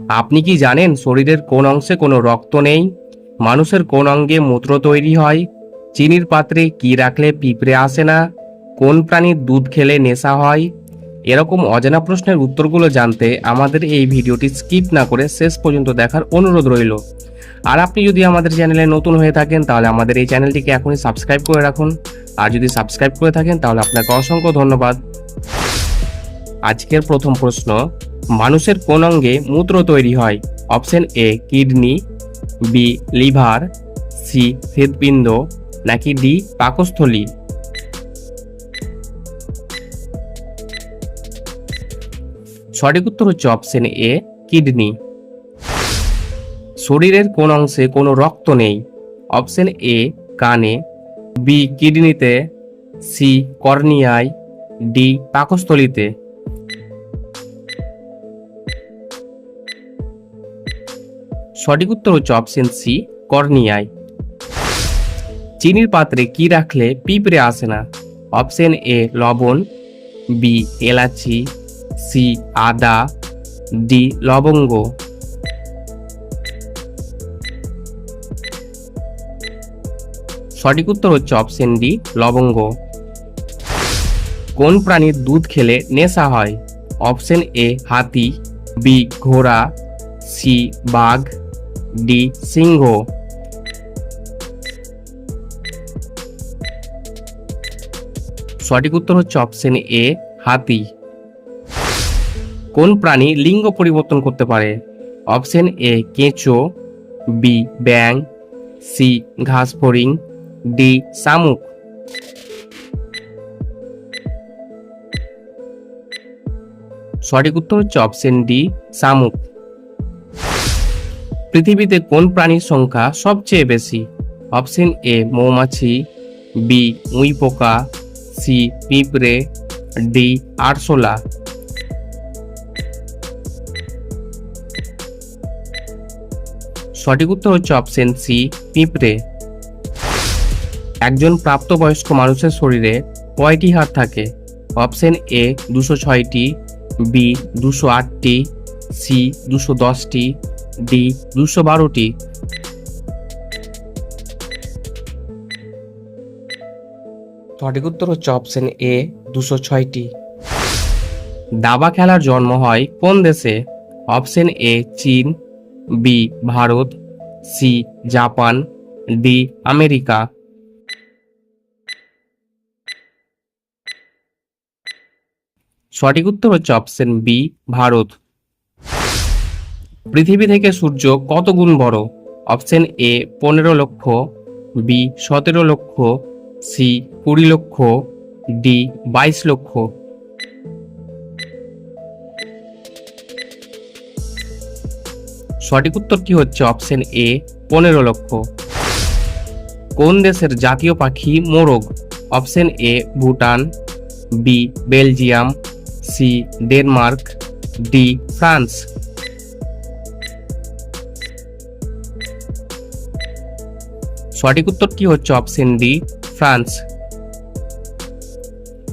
আপনি কি জানেন শরীরের কোন অংশে কোনো রক্ত নেই? মানুষের কোন অঙ্গে মূত্র তৈরি হয়? চিনির পাত্রে কি রাখলে পিঁপড়ে আসে না? কোন প্রাণীর দুধ খেলে নেশা হয়? এরকম অজানা প্রশ্নের উত্তরগুলো জানতে আমাদের এই ভিডিওটি স্কিপ না করে শেষ পর্যন্ত দেখার অনুরোধ রইল। আর আপনি যদি আমাদের চ্যানেলে নতুন হয়ে থাকেন, তাহলে আমাদের এই চ্যানেলটিকে এখনই সাবস্ক্রাইব করে রাখুন। আর যদি সাবস্ক্রাইব করে থাকেন, তাহলে আপনাকে অসংখ্য ধন্যবাদ। আজকের প্রথম প্রশ্ন মানুষের কোন অঙ্গে মূত্র তৈরি হয়? Option A, kidney, B, liver, C হৃদপিণ্ড নাকি ডি, পাকস্থলী? সঠিক উত্তর হচ্ছে অপশন এ, কিডনি। শরীরের কোন অংশে কোনো রক্ত নেই? অপশন এ, কানে, বি, কিডনিতে, সি, কর্নিয়ায়, ডি, পাকস্থলীতে। সঠিক উত্তর হচ্ছে অপশন সি কর্নিয়ায় চিনির পাত্রে কি রাখলে পিঁপড়ে আসে না? অপশন এ লবণ বি এলাচি সি আদা ডি লবঙ্গ। সঠিক উত্তর হচ্ছে অপশন ডি লবঙ্গ। কোন প্রাণীর দুধ খেলে নেশা হয়? অপশন এ হাতি বি ঘোড়া সি বাঘ। ডি সিংহ সঠিক উত্তর হচ্ছে অপশন এ হাতি। কোন প্রাণী লিঙ্গ পরিবর্তন করতে পারে? অপশন এ কেঁচো বি ব্যাং সি ঘাস ফড়িং ডি শামুক। সঠিক উত্তর হচ্ছে অপশন ডি শামুক। পৃথিবীতে কোন প্রাণীর সংখ্যা সবচেয়ে বেশি? অপশন এ মৌমাছি বি উই পোকা সি পিঁপড়ে ডি আরশোলা। সঠিক উত্তর হচ্ছে অপশন সি পিঁপড়ে। একজন প্রাপ্তবয়স্ক মানুষের শরীরে কয়টি হাড় থাকে? অপশন এ দুশো ছয়টি বি দুশো আটটি সি দুশো দশটি ডি দুশো বারোটি। সঠিক উত্তর হচ্ছে অপশন এ দুশো ছয়টি। দাবা খেলার জন্ম হয় কোন দেশে? অপশন এ চীন B Bharat C Japan D America. সঠিক উত্তর হচ্ছে অপশন বি ভারত। পৃথিবী থেকে সূর্য কত গুণ বড়? অপশন এ পনেরো লক্ষ বি সতেরো লক্ষ সি কুড়ি লক্ষ ডি বাইশ লক্ষ। সঠিক উত্তর কি হচ্ছে? অপশন এ পনেরো লক্ষ। কোন দেশের জাতীয় পাখি মোরগ? Option A Bhutan B Belgium C Denmark D France. সঠিক উত্তর কি হচ্ছে? Option de France